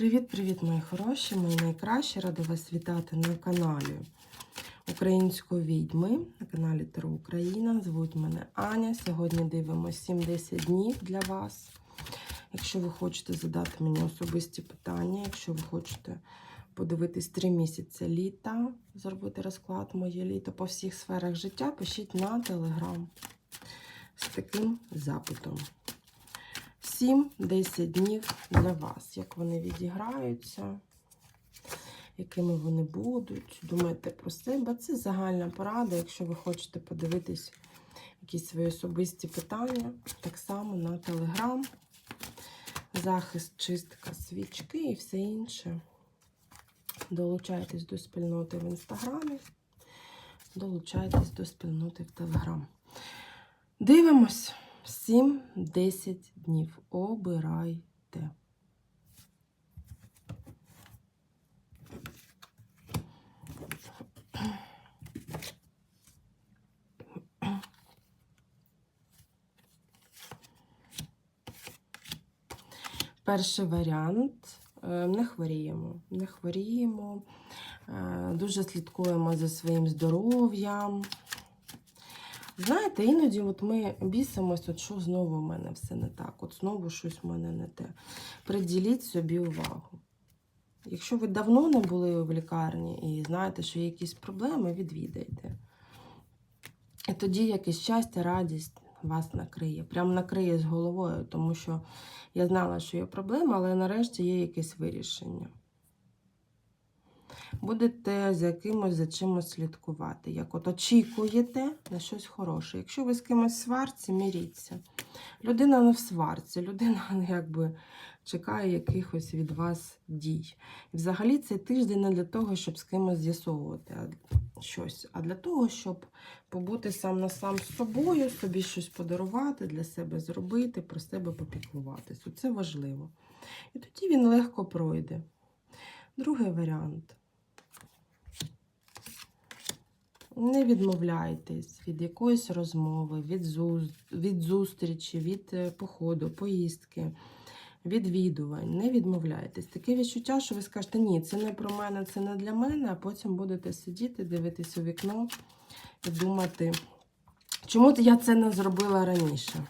Привіт-привіт, мої хороші, мої найкращі. Рада вас вітати на каналі Української відьми, на каналі Таро Україна. Звуть мене Аня. Сьогодні дивимося 7-10 днів для вас. Якщо ви хочете задати мені особисті питання, якщо ви хочете подивитись 3 місяці літа, зробити розклад моє літо по всіх сферах життя, пишіть на телеграм з таким запитом. 7-10 днів для вас, як вони відіграються, якими вони будуть. Думайте про себе. Це загальна порада, якщо ви хочете подивитись якісь свої особисті питання, так само на телеграм, захист, чистка, свічки і все інше. Долучайтесь до спільноти в інстаграмі, долучайтесь до спільноти в Телеграм. Дивимось. 7-10 днів. Обирайте. Перший варіант е, не хворіємо. Не хворіємо, е, дуже слідкуємо за своїм здоров'ям. Знаєте, іноді от ми бісимось, от що знову в мене все не так, от знову щось в мене не те. Приділіть собі увагу. Якщо ви давно не були в лікарні і знаєте, що є якісь проблеми, відвідайте. І тоді якесь щастя, радість вас накриє. Прям накриє з головою, тому що я знала, що є проблема, але нарешті є якесь вирішення. Будете за якимось за чимось слідкувати. Як от очікуєте на щось хороше. Якщо ви з кимось в сварці, міріться. Людина не в сварці, людина якби чекає якихось від вас дій. І взагалі цей тиждень не для того, щоб з кимось з'ясовувати щось, а для того, щоб побути сам на сам з собою, собі щось подарувати, для себе зробити, про себе попіклуватись. Це важливо. І тоді він легко пройде. Другий варіант. Не відмовляйтесь від якоїсь розмови, від, від зустрічі, від е, походу, поїздки, відвідувань. Не відмовляйтесь. Таке відчуття, що ви скажете, ні, це не про мене, це не для мене, а потім будете сидіти, дивитись у вікно і думати, чому я це не зробила раніше.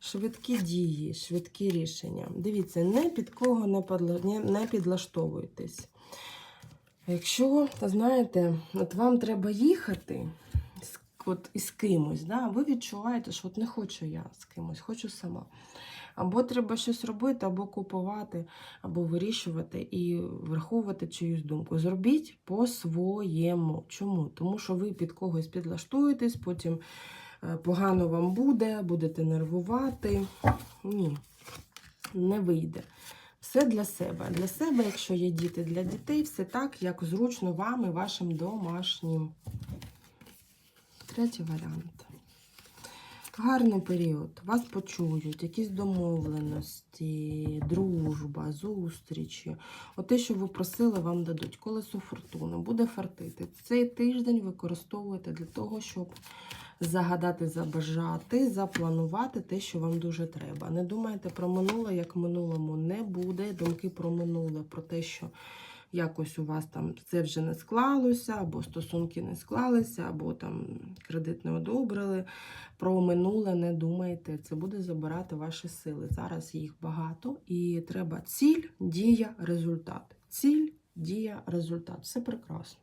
Швидкі дії, швидкі рішення. Дивіться, не під кого не підлаштовуйтесь. Якщо, знаєте, от вам треба їхати от, із кимось, да, ви відчуваєте, що от не хочу я з кимось, хочу сама. Або треба щось робити, або купувати, або вирішувати і враховувати чиюсь думку. Зробіть по-своєму. Чому? Тому що ви під когось підлаштуєтесь, потім е, погано вам буде, будете нервувати. Ні, не вийде. Все для себе. Для себе, якщо є діти, для дітей, все так, як зручно вам і вашим домашнім. Третій варіант. Гарний період. Вас почують, якісь домовленості, дружба, зустрічі. От те, що ви просили, вам дадуть. Колесо фортуни, буде фартити. Цей тиждень використовуєте для того, щоб загадати, забажати, запланувати те, що вам дуже треба. Не думайте про минуле, як минулому не буде. Думки про минуле, про те, що якось у вас там це вже не склалося, або стосунки не склалися, або там кредит не одобрили. Про минуле не думайте. Це буде забирати ваші сили. Зараз їх багато, і треба ціль, дія, результат. Ціль, дія, результат. Все прекрасно.